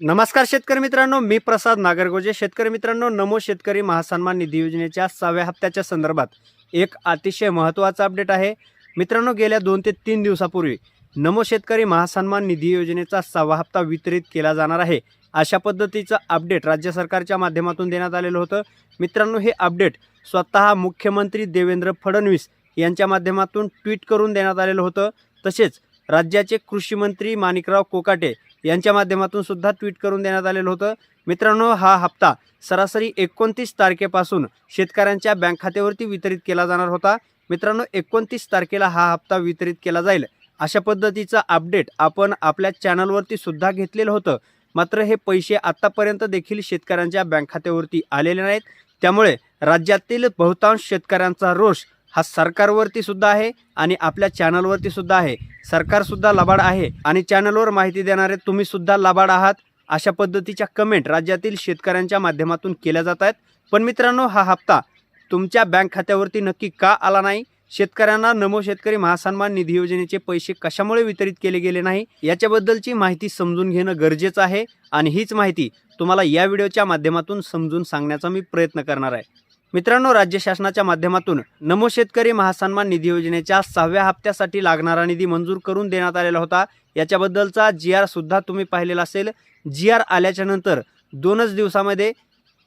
नमस्कार शेतकरी मित्रांनो मी प्रसाद नागरगोजे. शेतकरी मित्रांनो नमो शेतकरी महासन्मान निधी योजनेच्या सहाव्या हप्त्याच्या संदर्भात एक अतिशय महत्त्वाचा अपडेट आहे. मित्रांनो गेल्या दोन ते तीन दिवसापूर्वी नमो शेतकरी महासन्मान निधी योजनेचा सहावा हप्ता वितरित केला जाणार आहे. अशा पद्धतीचं अपडेट राज्य सरकारच्या माध्यमातून देण्यात आलेलं होतं. मित्रांनो हे अपडेट स्वतः मुख्यमंत्री देवेंद्र फडणवीस यांच्या माध्यमातून ट्विट करून देण्यात आलेलं होतं. तसेच राज्याचे कृषी मंत्री माणिकराव कोकाटे यांच्या माध्यमातून सुद्धा ट्विट करून देण्यात आलेलं होतं. मित्रांनो हा हप्ता सरासरी एकोणतीस तारखेपासून शेतकऱ्यांच्या बँक खात्यावरती वितरित केला जाणार होता. मित्रांनो एकोणतीस तारखेला हा हप्ता वितरित केला जाईल. अशा पद्धतीचं अपडेट आपण आपल्या चॅनलवरती सुद्धा घेतलेलं होतं. मात्र हे पैसे आत्तापर्यंत देखील शेतकऱ्यांच्या बँक खात्यावरती आलेले नाहीत. त्यामुळे राज्यातील बहुतांश शेतकऱ्यांचा रोष हा सरकारवरती सुद्धा आहे आणि आपल्या चॅनलवरती सुद्धा आहे. सरकारसुद्धा लबाड आहे आणि चॅनलवर माहिती देणारे तुम्ही सुद्धा लबाड आहात अशा पद्धतीच्या कमेंट राज्यातील शेतकऱ्यांच्या माध्यमातून केल्या जात आहेत. पण मित्रांनो हा हप्ता तुमच्या बँक खात्यावरती नक्की का आला नाही? शेतकऱ्यांना नमो शेतकरी महासन्मान निधी योजनेचे पैसे कशामुळे वितरित केले गेले नाही? याच्याबद्दलची माहिती समजून घेणं गरजेचं आहे आणि हीच माहिती तुम्हाला या व्हिडिओच्या माध्यमातून समजून सांगण्याचा मी प्रयत्न करणार आहे. मित्रांनो राज्य शासनाच्या माध्यमातून नमो शेतकरी महासन्मान निधी योजनेच्या सहाव्या हप्त्यासाठी लागणारा निधी मंजूर करून देण्यात आलेला होता. याच्याबद्दलचा जी आर सुद्धा तुम्ही पाहिलेला असेल. जी आर आल्याच्यानंतर दोनच दिवसामध्ये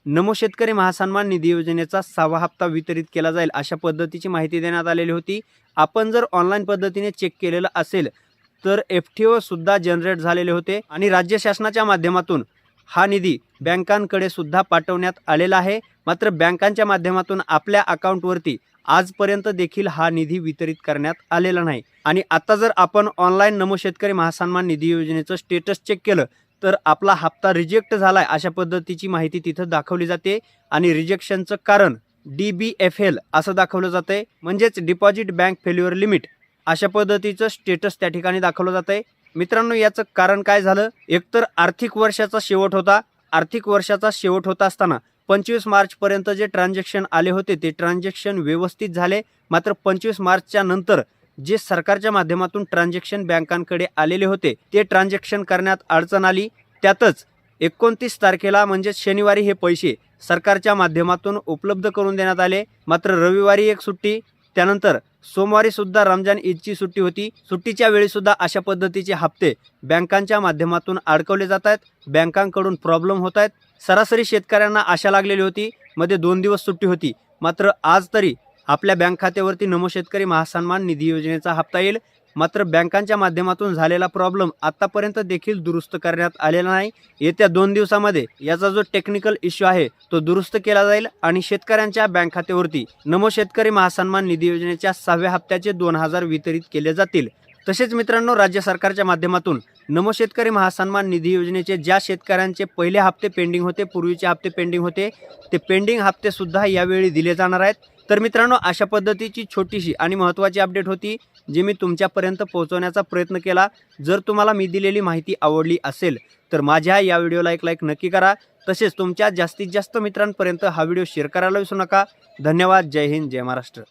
नमो शेतकरी महासन्मान निधी योजनेचा सहावा हप्ता वितरित केला जाईल अशा पद्धतीची माहिती देण्यात आलेली होती. आपण जर ऑनलाईन पद्धतीने चेक केलेलं असेल तर एफ टी ओ सुद्धा जनरेट झालेले होते आणि राज्य शासनाच्या माध्यमातून हा निधी बँकांकडे सुद्धा पाठवण्यात आलेला आहे. मात्र बँकांच्या माध्यमातून आपल्या अकाउंटवरती आजपर्यंत देखील हा निधी वितरित करण्यात आलेला नाही. आणि आता जर आपण ऑनलाईन नमो शेतकरी महासन्मान निधी योजनेचं स्टेटस चेक केलं तर आपला हप्ता रिजेक्ट झाला आहे अशा पद्धतीची माहिती तिथं दाखवली जाते. आणि रिजेक्शनचं कारण डी बी एफ एल असं दाखवलं जातंय. म्हणजेच डिपॉझिट बँक फेल्युअर लिमिट अशा पद्धतीचं स्टेटस त्या ठिकाणी दाखवलं जातंय. मित्रांनो याचं कारण काय झालं? एकतर आर्थिक वर्षाचा शेवट होता. आर्थिक वर्षाचा शेवट होत असताना पंचवीस मार्चपर्यंत जे ट्रान्झॅक्शन आले होते ते ट्रान्झॅक्शन व्यवस्थित झाले. मात्र पंचवीस मार्चच्या नंतर जे सरकारच्या माध्यमातून ट्रान्झॅक्शन बँकांकडे आलेले होते ते ट्रान्झॅक्शन करण्यात अडचण आली. त्यातच एकोणतीस तारखेला म्हणजे शनिवारी हे पैसे सरकारच्या माध्यमातून उपलब्ध करून देण्यात आले. मात्र रविवारी एक सुट्टी त्यानंतर सोमवारी सुद्धा रमजान ईदची सुट्टी होती. सुट्टीच्या वेळी सुद्धा अशा पद्धतीचे हप्ते बँकांच्या माध्यमातून अडकवले जात आहेत. बँकांकडून प्रॉब्लेम होत आहेत. सरासरी शेतकऱ्यांना आशा लागलेली होती. मध्ये दोन दिवस सुट्टी होती. मात्र आज तरी आपल्या बँक खात्यावरती नमो शेतकरी महासन्मान निधी योजनेचा हप्ता येईल. मात्र बँकांच्या माध्यमातून झालेला प्रॉब्लेम आतापर्यंत देखील दुरुस्त करण्यात आलेला नाही. येत्या दोन दिवसामध्ये याचा जो टेक्निकल इश्यू आहे तो दुरुस्त केला जाईल आणि शेतकऱ्यांच्या बँक खात्यावरती नमो शेतकरी महासन्मान निधी योजनेच्या सहाव्या हप्त्याचे दोन हजार वितरित केले जातील. तसेच मित्रांनो राज्य सरकारच्या माध्यमातून नमो शेतकरी महासन्मान निधी योजनेचे ज्या शेतकऱ्यांचे पहिले हप्ते पेंडिंग होते पूर्वीचे हप्ते पेंडिंग होते ते पेंडिंग हप्ते सुद्धा यावेळी दिले जाणार आहेत. तर मित्रांनो अशा पद्धतीची छोटीशी आणि महत्त्वाची अपडेट होती जी मी तुमच्यापर्यंत पोहोचवण्याचा प्रयत्न केला. जर तुम्हाला मी दिलेली माहिती आवडली असेल तर माझ्या या व्हिडिओला एक लाईक नक्की करा. तसेच तुमच्या जास्तीत जास्त मित्रांपर्यंत हा व्हिडिओ शेअर करायला विसरू नका. धन्यवाद. जय हिंद. जय महाराष्ट्र.